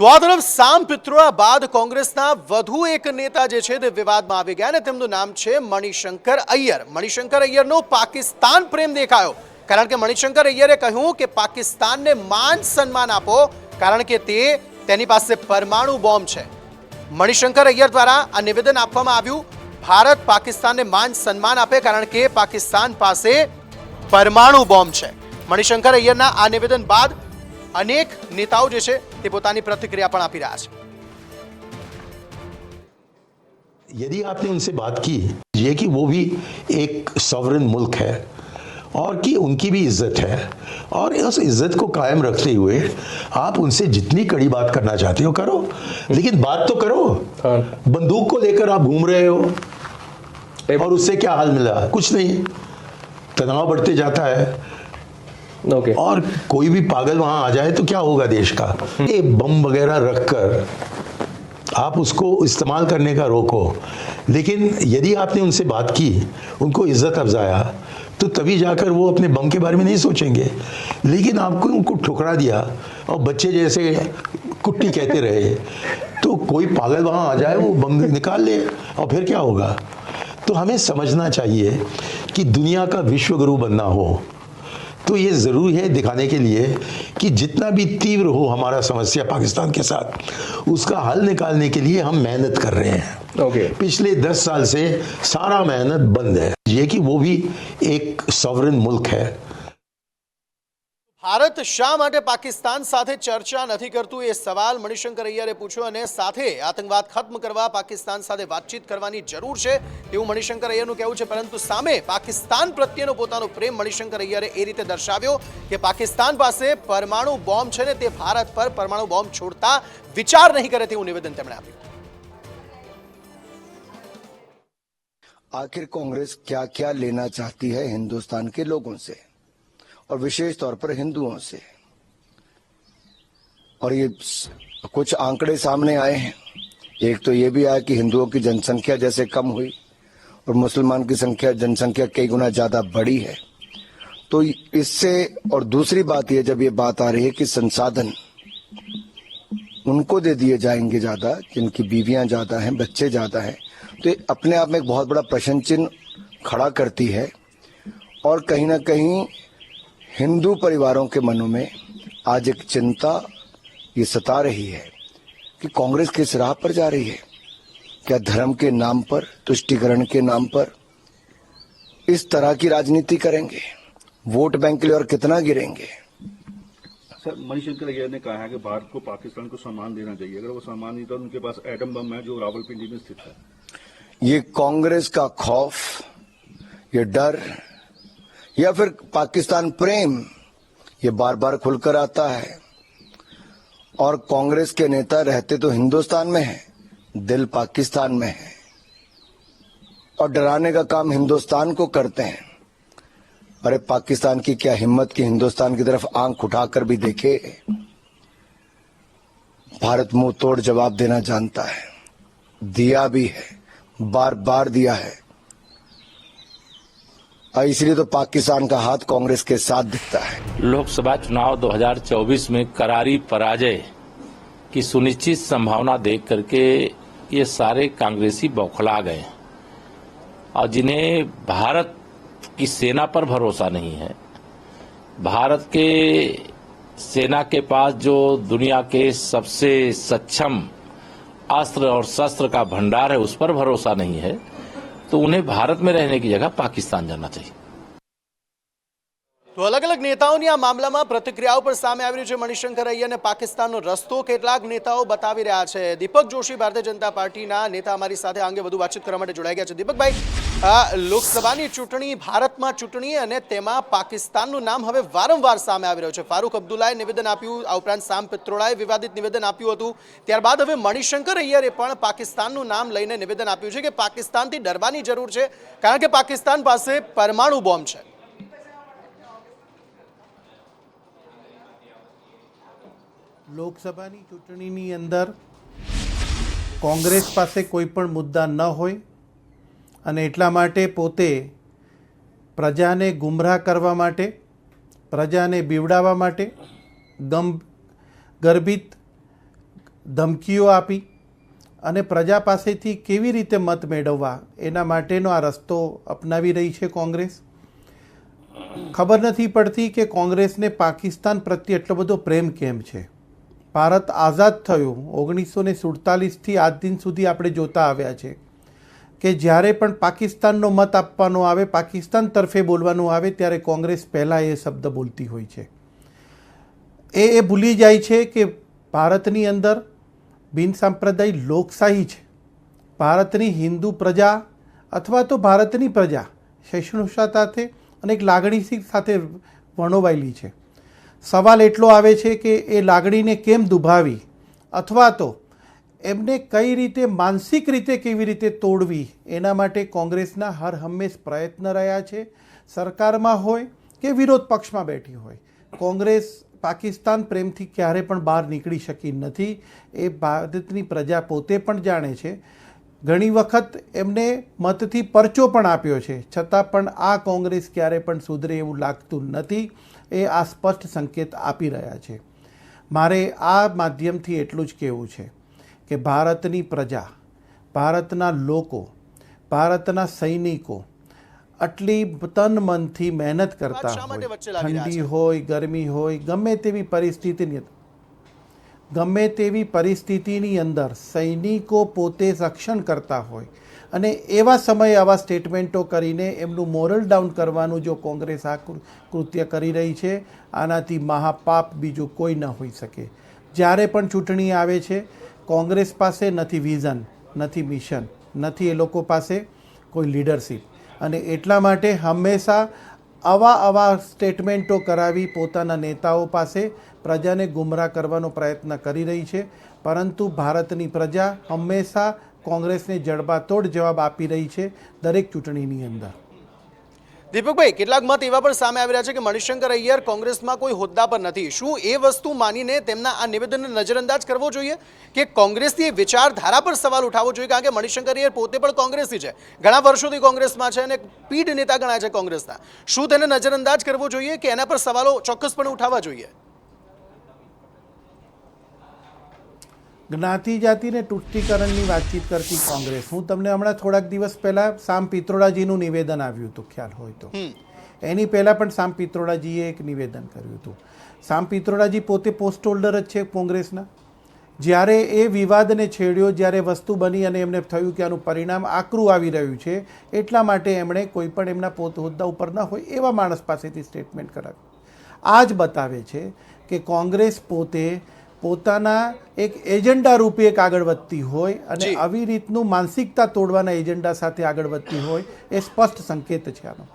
તો આ તરફ સામ પિત્રોડા બાદ કોંગ્રેસના વધુ એક નેતા જે છે તે વિવાદમાં આવી ગયા અને તેમનું નામ છે મણિશંકર અય્યર મણિશંકર અય્યરનો પાકિસ્તાન પ્રેમ દેખાયો કારણ કે મણિશંકર અય્યરે કહ્યું કે પાકિસ્તાનને માન સન્માન આપો કારણ કે તે તેની પાસે પરમાણુ બોમ્બ છે મણિશંકર અય્યર દ્વારા આ નિવેદન આપવામાં આવ્યું ભારત પાકિસ્તાનને માન સન્માન આપે કારણ કે પાકિસ્તાન પાસે પરમાણુ બોમ્બ છે મણિશંકર અય્યરના આ નિવેદન બાદ અનેક નેતાઓ જે છે તે પોતાની પ્રતિક્રિયા પણ આપી રહ્યા છે यदि आपने उनसे बात की ये कि वो भी एक सॉवरन मुल्क है और कि उनकी भी इज्जत है और उस इज्जत को कायम रखते हुए आप उनसे जितनी कड़ी बात करना चाहते हो करो लेकिन बात तो करो बंदूक को लेकर आप घूम रहे हो और उससे क्या हाल मिला कुछ नहीं तनाव बढ़ते जाता है ओके और कोई भी पागल वहाँ आ जाए तो क्या होगा देश का? ये बम वगैरह रखकर आप उसको इस्तेमाल करने का रोको। लेकिन यदि आपने उनसे बात की, उनको इज़्ज़त अफजाया तो तभी जाकर वो अपने बम के बारे में नहीं सोचेंगे। लेकिन आपको उनको ठुकरा दिया और बच्चे जैसे कुट्टी कहते रहे तो कोई पागल वहाँ आ जाए, वो बम निकाल ले और फिर क्या होगा? तो हमें समझना चाहिए कि दुनिया का विश्वगुरु बनना हो। तो ये ज़रूरी है दिखाने के लिए कि जितना भी तीव्र हो हमारा समस्या पाकिस्तान के साथ उसका हल निकालने के लिए हम मेहनत कर रहे हैं। ओके पिछले दस साल से सारा मेहनत बंद है। ये कि वो भी एक सॉवरन मुल्क है। ભારત શા માટે પાકિસ્તાન સાથે ચર્ચા નથી કરતું એ સવાલ મણિશંકર અય્યરે પૂછ્યો અને સાથે આતંકવાદ ખત્મ કરવા પાકિસ્તાન સાથે વાતચીત કરવાની જરૂર છે તેવું મણિશંકર અય્યરનું કહેવું છે. પરંતુ સામે પાકિસ્તાન પ્રત્યેનો પોતાનો પ્રેમ મણિશંકર અય્યરે એ રીતે દર્શાવ્યો કે પાકિસ્તાન પાસે પરમાણુ બોમ્બ છે ને તે ભારત પર પરમાણુ બોમ્બ છોડતા વિચાર નહીં કરે તેવું નિવેદન તેમણે આપ્યું. આખિર કોંગ્રેસ ક્યા ક્યા લેના ચાહતી હૈ હિન્દુસ્તાન કે લોગો સે? और विशेष तौर पर हिंदुओं से। और ये कुछ आंकड़े सामने आए हैं। एक तो ये भी आया कि हिंदुओं की जनसंख्या जैसे कम हुई और मुसलमान की संख्या, जनसंख्या कई गुना ज़्यादा बढ़ी है। तो इससे, और दूसरी बात यह जब ये बात आ रही है कि संसाधन उनको दे दिए जाएँगे ज़्यादा, जिनकी बीवियाँ ज़्यादा हैं, बच्चे ज़्यादा हैं तो अपने आप में एक बहुत बड़ा प्रश्न चिन्ह खड़ा करती है। और कहीं ना कहीं हिंदू परिवारों के मनों में आज एक चिंता ये सता रही है कि कांग्रेस किस राह पर जा रही है। क्या धर्म के नाम पर तुष्टिकरण के नाम पर इस तरह की राजनीति करेंगे? वोट बैंक के लिए और कितना गिरेंगे? सर मणिशंकर अय्यर ने कहा है कि भारत को पाकिस्तान को सम्मान देना चाहिए। अगर वो सम्मान नहीं तो उनके पास एटम बम है जो रावलपिंडी में स्थित है। ये कांग्रेस का खौफ ये डर या फिर पाकिस्तान प्रेम, ये बार बार खुलकर आता है। और कांग्रेस के नेता रहते तो हिंदुस्तान में है, दिल पाकिस्तान में है। और डराने का काम हिंदुस्तान को करते हैं। अरे पाकिस्तान की क्या हिम्मत की हिंदुस्तान की तरफ़ आँख उठाकर भी देखे? भारत मुँह तोड़ जवाब देना जानता है। दिया भी है बार बार दिया है। और इसलिए तो पाकिस्तान का हाथ कांग्रेस के साथ दिखता है। लोकसभा चुनाव 2024 में करारी पराजय की सुनिश्चित संभावना देख करके ये सारे कांग्रेसी बौखला गए और जिन्हें भारत की सेना पर भरोसा नहीं है, भारत के सेना के पास जो दुनिया के सबसे सक्षम अस्त्र और शस्त्र का भंडार है, उस पर भरोसा नहीं है। तो उन्हें भारत में रहने की जगह पाकिस्तान जाना चाहिए તો અલગ અલગ નેતાઓની આ મામલામાં પ્રતિક્રિયાઓ પણ સામે આવી રહી છે મણિશંકર અય્યરને પાકિસ્તાનનો રસ્તો કેટલાક નેતાઓ બતાવી રહ્યા છે દીપક જોશી ભારતીય જનતા પાર્ટીના નેતા અમારી સાથે આ અંગે વધુ વાતચીત કરવા માટે જોડાઈ ગયા છે દીપકભાઈ આ લોકસભાની ચૂંટણી, ભારતમાં ચૂંટણી અને તેમાં પાકિસ્તાનનું નામ હવે વારંવાર સામે આવી રહ્યું છે. ફારૂક અબ્દુલ્લાએ નિવેદન આપ્યું, આ ઉપરાંત સામ પિત્રોડાએ વિવાદિત નિવેદન આપ્યું હતું. ત્યારબાદ હવે મણિશંકર અય્યરે પણ પાકિસ્તાનનું નામ લઈને નિવેદન આપ્યું છે કે પાકિસ્તાનથી ડરવાની જરૂર છે, કારણ કે પાકિસ્તાન પાસે પરમાણુ બોમ્બ છે. લોકસભાની ચૂંટણીની અંદર કોંગ્રેસ પાસે કોઈ પણ મુદ્દા ન હોય અને એટલા માટે પોતે પ્રજાને ગુમરાહ કરવા માટે, પ્રજાને બીવડાવવા માટે ગમ, ગર્ભિત ધમકીઓ આપી અને પ્રજા પાસેથી કેવી રીતે મત મેળવવા એના માટેનો આ રસ્તો અપનાવી રહી છે કોંગ્રેસ. ખબર નથી પડતી કે કોંગ્રેસને પાકિસ્તાન પ્રત્યે એટલો બધો પ્રેમ કેમ છે? ભારત આઝાદ થયું ઓગણીસો ને સુડતાલીસથી આજ દિન સુધી આપણે જોતા આવ્યા છે. કે જ્યારે પણ પાકિસ્તાનનો મત આપવાનો આવે, પાકિસ્તાન તરફે બોલવાનું આવે, ત્યારે કોંગ્રેસ પહેલાં એ શબ્દ બોલતી હોય છે. એ એ ભૂલી જાય છે કે ભારતની અંદર બિનસાંપ્રદાયિક લોકશાહી છે. ભારતની હિન્દુ પ્રજા અથવા તો ભારતની પ્રજા સહિષ્ણુતા સાથે અને એક લાગણી સાથે વણોવાયેલી છે. સવાલ એટલો આવે છે કે એ લાગણીને કેમ દુભાવી? અથવા તો એમને કઈ રીતે માનસિક રીતે કેવી રીતે તોડવી, એના માટે કોંગ્રેસના હર હંમેશ પ્રયત્ન રહ્યા છે. સરકારમાં હોય કે વિરોધ પક્ષમાં બેઠી હોય. કોંગ્રેસ પાકિસ્તાન પ્રેમથી ક્યારે પણ બહાર નીકળી શકી નથી, એ ભારતની પ્રજા પોતે પણ જાણે છે. ઘણી વખત એમને મતથી પરચો પણ આપ્યો છે. છતાં પણ આ કોંગ્રેસ ક્યારે પણ સુધરે એવું લાગતું નથી, એ આ સ્પષ્ટ સંકેત આપી રહ્યા છે. મારે આ માધ્યમથી એટલું જ કહેવું છે. કે ભારતની પ્રજા ભારતના લોકો ભારતના સૈનિકો આટલી તન મનથી મહેનત કરતા હોય. ઠંડી હોય ગરમી હોય ગમે તેવી પરિસ્થિતિની ગમે તેવી પરિસ્થિતિની અંદર સૈનિકો પોતે રક્ષણ કરતા હોય અને એવા સમયે આવા સ્ટેટમેન્ટો કરીને એમનું મોરલ ડાઉન કરવાનું જો કોંગ્રેસ આ કૃત્ય કરી રહી છે આનાથી મહાપાપ બીજું કોઈ ન હોઈ શકે. જ્યારે પણ ચૂંટણી આવે છે કોંગ્રેસ પાસે નથી વિઝન, નથી મિશન, નથી એ લોકો પાસે કોઈ લીડરશિપ. અને એટલા માટે હંમેશા આવા આવા સ્ટેટમેન્ટો કરાવી પોતાના નેતાઓ પાસે પ્રજાને ગુમરાહ કરવાનો પ્રયત્ન કરી રહી છે. પરંતુ ભારતની પ્રજા હંમેશા કોંગ્રેસને જડબાતોડ જવાબ આપી રહી છે દરેક ચૂંટણીની અંદર. દીપકભાઈ, કેટલાક મત એવા પણ સામે આવી રહ્યા છે કે મણિશંકર અય્યર કોંગ્રેસમાં કોઈ હોદ્દા પર નથી. શું એ વસ્તુ માનીને તેમના આ નિવેદનને નજરઅંદાજ કરવો જોઈએ? કે કોંગ્રેસની વિચારધારા પર સવાલ ઉઠાવવો જોઈએ? કારણ કે મણિશંકર અય્યર પોતે પણ કોંગ્રેસી છે. ઘણા વર્ષોથી કોંગ્રેસમાં છે અને પીઢ નેતા ગણાય છે કોંગ્રેસના. શું તેને નજરઅંદાજ કરવો જોઈએ કે એના પર સવાલો ચોક્કસપણે ઉઠાવવા જોઈએ? જ્ઞાતિ જાતિને તૂષ્ટીકરણની વાતચીત કરતી કોંગ્રેસ. હું તમને હમણાં થોડાક દિવસ પહેલાં સામ પિત્રોડાજીનું નિવેદન આવ્યું હતું ખ્યાલ હોય તો. એની પહેલાં પણ સામ પિત્રોડાજીએ એક નિવેદન કર્યું હતું. સામ પિત્રોડાજી પોતે પોસ્ટ હોલ્ડર જ છે કોંગ્રેસના. જ્યારે એ વિવાદને છેડ્યો જ્યારે વસ્તુ બની અને એમને થયું કે આનું પરિણામ આકરું આવી રહ્યું છે એટલા માટે એમણે કોઈ પણ એમના પોત હોદ્દા ઉપર ન હોય એવા માણસ પાસેથી સ્ટેટમેન્ટ કરાવ્યું આ જ બતાવે છે કે કોંગ્રેસ પોતે પોતાના એક એજન્ડા રૂપે એક આગળ વધતી હોય અને આવી રીતનું માનસિકતા તોડવાના એજન્ડા સાથે આગળ વધતી હોય એ સ્પષ્ટ સંકેત છે આનો.